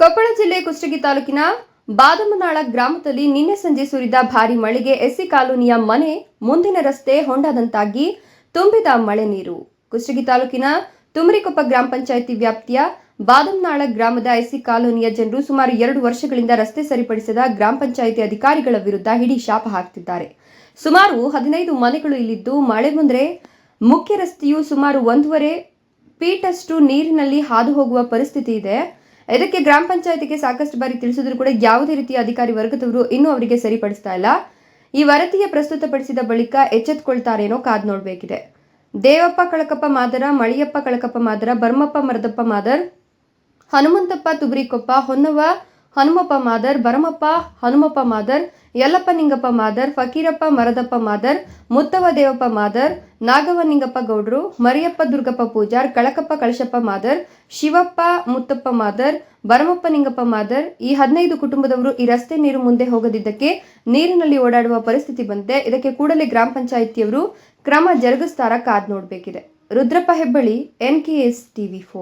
ಕೊಪ್ಪಳ ಜಿಲ್ಲೆ ಕುಷ್ಟಗಿ ತಾಲೂಕಿನ ಬಾದಮನಾಳ ಗ್ರಾಮದಲ್ಲಿ ನಿನ್ನೆ ಸಂಜೆ ಸುರಿದ ಭಾರಿ ಮಳೆಗೆ ಎಸ್ಸಿ ಕಾಲೋನಿಯ ಮನೆ ಮುಂದಿನ ರಸ್ತೆ ಹೊಂಡದಂತಾಗಿ ತುಂಬಿದ ಮಳೆ ನೀರು. ಕುಷ್ಟಗಿ ತಾಲೂಕಿನ ತುಮರಿಕೊಪ್ಪ ಗ್ರಾಮ ಪಂಚಾಯಿತಿ ವ್ಯಾಪ್ತಿಯ ಬಾದಮನಾಳ ಗ್ರಾಮದ ಎಸ್ಸಿ ಕಾಲೋನಿಯ ಜನರು ಸುಮಾರು ಎರಡು ವರ್ಷಗಳಿಂದ ರಸ್ತೆ ಸರಿಪಡಿಸದ ಗ್ರಾಮ ಪಂಚಾಯಿತಿ ಅಧಿಕಾರಿಗಳ ವಿರುದ್ಧ ಹಿಡಿ ಶಾಪ ಹಾಕ್ತಿದ್ದಾರೆ. ಸುಮಾರು ಹದಿನೈದು ಮನೆಗಳು ಇಲ್ಲಿದ್ದು ಮಳೆ ಬಂದರೆ ಮುಖ್ಯ ರಸ್ತೆಯು ಸುಮಾರು ಒಂದೂವರೆ ಪೀಟಷ್ಟು ನೀರಿನಲ್ಲಿ ಹಾದು ಹೋಗುವ ಪರಿಸ್ಥಿತಿ ಇದೆ. ಇದಕ್ಕೆ ಗ್ರಾಮ ಪಂಚಾಯತಿಗೆ ಸಾಕಷ್ಟು ಬಾರಿ ತಿಳಿಸಿದ್ರು ಕೂಡ ಯಾವುದೇ ರೀತಿಯ ಅಧಿಕಾರಿ ವರ್ಗದವರು ಇನ್ನೂ ಅವರಿಗೆ ಸರಿಪಡಿಸ್ತಾ ಇಲ್ಲ. ಈ ವರದಿಯ ಪ್ರಸ್ತುತಪಡಿಸಿದ ಬಳಿಕ ಎಚ್ಚೆತ್ಕೊಳ್ತಾರೇನೋ ಕಾದ್ ನೋಡಬೇಕಿದೆ. ದೇವಪ್ಪ ಕಳಕಪ್ಪ ಮಾದರ, ಮಳಿಯಪ್ಪ ಕಳಕಪ್ಪ ಮಾದರ, ಬರ್ಮಪ್ಪ ಮರದಪ್ಪ ಮಾದರ್, ಹನುಮಂತಪ್ಪ ತುಬರಿಕೊಪ್ಪ ಹೊನ್ನವ ಹನುಮಪ್ಪ ಮಾದರ್, ಭರಮಪ್ಪ, ಹನುಮಪ್ಪ ಮಾದರ್, ಯಲ್ಲಪ್ಪ ನಿಂಗಪ್ಪ ಮಾದರ್, ಫಕೀರಪ್ಪ ಮರದಪ್ಪ ಮಾದರ್, ಮುತ್ತವ ದೇವಪ್ಪ ಮಾದರ್ ನಾಗವ ನಿಂಗಪ್ಪ ಗೌಡ್ರು, ಮರಿಯಪ್ಪ ದುರ್ಗಪ್ಪ ಪೂಜಾರ್, ಕಳಕಪ್ಪ ಕಳಶಪ್ಪ ಮಾದರ್, ಶಿವಪ್ಪ ಮುತ್ತಪ್ಪ ಮಾದರ್, ಭರಮಪ್ಪ ನಿಂಗಪ್ಪ ಮಾದರ್ ಈ ಹದಿನೈದು ಕುಟುಂಬದವರು ಈ ರಸ್ತೆ ನೀರು ಮುಂದೆ ಹೋಗದಿದ್ದಕ್ಕೆ ನೀರಿನಲ್ಲಿ ಓಡಾಡುವ ಪರಿಸ್ಥಿತಿ ಬಂದಿದೆ ಇದಕ್ಕೆ ಕೂಡಲೇ ಗ್ರಾಮ ಪಂಚಾಯಿತಿಯವರು ಕ್ರಮ ಜರುಗಿಸ್ತಾರ ಕಾದ್ ನೋಡಬೇಕಿದೆ. Rudrappa Hebballi N K S TV four